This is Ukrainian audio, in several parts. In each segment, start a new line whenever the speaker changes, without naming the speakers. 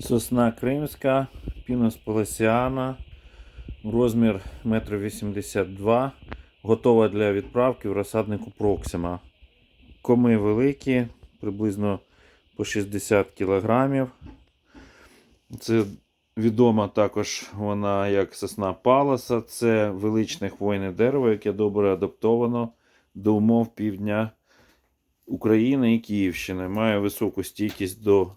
Сосна кримська, пінос полосіана, розмір 1,82 м, готова для відправки в розсаднику Проксима. Коми великі, приблизно по 60 кг. Це відома також вона як сосна паласа. Це величне хвойне дерево, яке добре адаптовано до умов півдня України і Київщини. Має високу стійкість до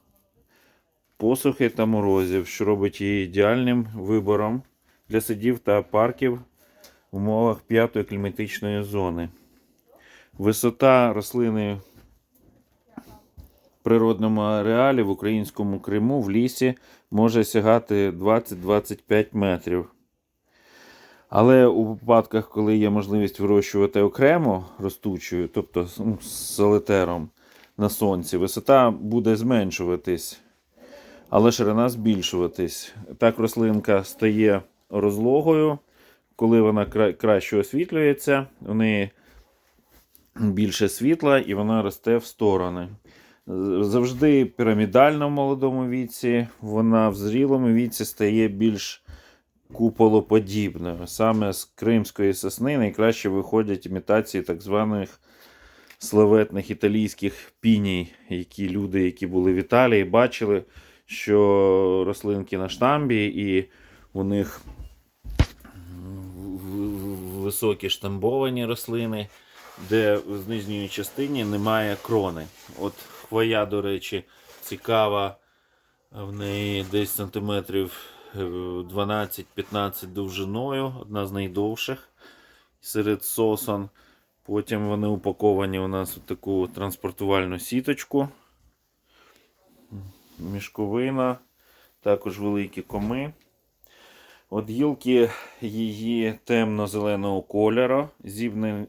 посухи та морозів, що робить її ідеальним вибором для садів та парків в умовах п'ятої кліматичної зони. Висота рослини в природному ареалі в українському Криму в лісі може сягати 20-25 метрів. Але у випадках, коли є можливість вирощувати окремо ростучою, тобто ну, з солитером на сонці, висота буде зменшуватись, але ширина збільшуватись. Так рослинка стає розлогою, коли вона краще освітлюється, в неї більше світла і вона росте в сторони. Завжди пірамідальна в молодому віці, вона в зрілому віці стає більш куполоподібною. Саме з кримської сосни найкраще виходять імітації так званих славетних італійських піній, які люди, які були в Італії, бачили, що рослинки на штамбі, і у них високі штамбовані рослини, де в нижній частині немає крони. От хвоя, до речі, цікава. В неї десь сантиметрів е, 12-15 довжиною, одна з найдовших серед сосон. Потім вони упаковані у нас в таку транспортувальну сіточку. Мішковина, також великі коми. От гілки її темно-зеленого кольору,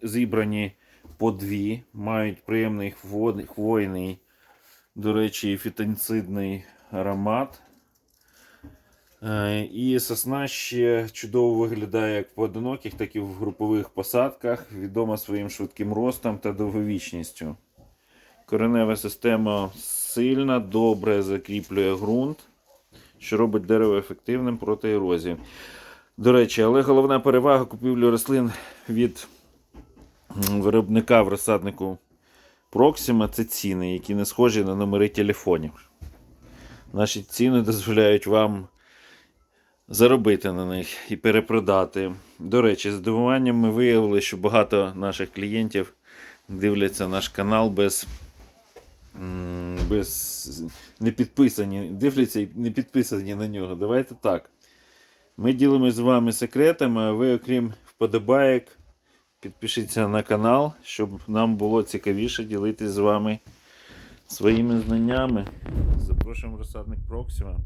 зібрані, по дві, мають приємний хвойний, до речі, фітонцидний аромат. Е, І сосна ще чудово виглядає як в поодиноких, так і в групових посадках, відома своїм швидким ростом та довговічністю. Коренева система сильна, добре закріплює ґрунт, що робить дерево ефективним проти ерозії. До речі, але головна перевага купівлі рослин від виробника в розсаднику Proxima це ціни, які не схожі на номери телефонів. Наші ціни дозволяють вам заробити на них і перепродати. До речі, з здивуванням ми виявили, що багато наших клієнтів дивляться наш канал без. Без не підписані, дивляться і не підписані на нього. Давайте так. Ми ділимось з вами секретами, а ви, окрім вподобаєк, підпишіться на канал, щоб нам було цікавіше ділитись з вами своїми знаннями. Запрошуємо розсадник Проксима.